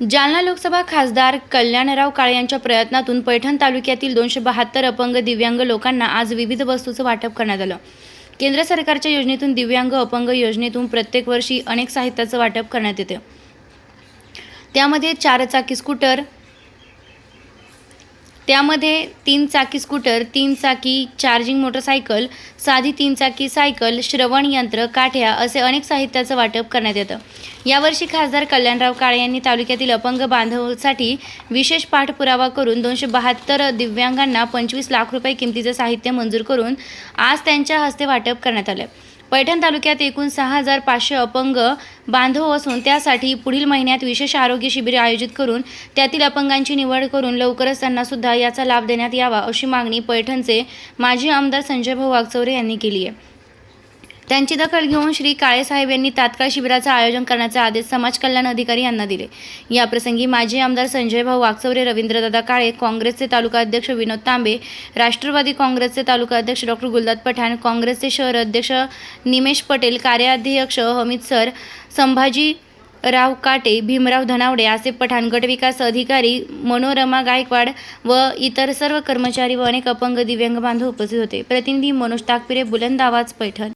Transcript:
जालना लोकसभा खासदार कल्याणराव काळे यांच्या प्रयत्नातून पैठण तालुक्यातील दोनशे बहात्तर अपंग दिव्यांग लोकांना आज विविध वस्तूचं वाटप करण्यात आलं. केंद्र सरकारच्या योजनेतून दिव्यांग अपंग योजनेतून प्रत्येक वर्षी अनेक साहित्याचं वाटप करण्यात येते. त्यामध्ये चारचाकी स्कूटर त्यामध्ये तीन चाकी स्कूटर तीन चाकी चार्जिंग मोटरसायकल साधी तीन चाकी सायकल श्रवण यंत्र काठ्या असे अनेक साहित्याचं वाटप करण्यात येतं. यावर्षी खासदार कल्याणराव काळे यांनी तालुक्यातील अपंग बांधवांसाठी विशेष पाठपुरावा करून दोनशे बहात्तर दिव्यांगांना पंचवीस लाख रुपये किमतीचं साहित्य मंजूर करून आज त्यांच्या हस्ते वाटप करण्यात आलं पैठण तालुक्यात एकूण सहा हजार पाचशे अपंग बांधव असून त्यासाठी पुढील महिन्यात विशेष आरोग्य शिबिरे आयोजित करून त्यातील अपंगांची निवड करून लवकरच त्यांना सुद्धा याचा लाभ देण्यात यावा अशी मागणी पैठणचे माजी आमदार संजय भाऊ वागचौरे यांनी केली आहे. त्यांची दखल घेऊन श्री काळेसाहेब यांनी तात्काळ शिबिराचं आयोजन करण्याचे आदेश समाज कल्याण अधिकारी यांना दिले. याप्रसंगी माजी आमदार संजय भाऊ वागचौरे रवींद्रदादा काळे काँग्रेसचे तालुका अध्यक्ष विनोद तांबे राष्ट्रवादी काँग्रेसचे तालुका अध्यक्ष डॉक्टर गुलदाद पठाण काँग्रेसचे शहर अध्यक्ष निमेश पटेल कार्याध्यक्ष हमीद सर संभाजी राव काटे भीमराव धनावडे आसिफ पठाण गटविकास अधिकारी मनोरमा गायकवाड व इतर सर्व कर्मचारी व अनेक अपंग दिव्यांग बांधव उपस्थित होते. प्रतिनिधी मनोज ताकपिरे बुलंद आवाज पैठण.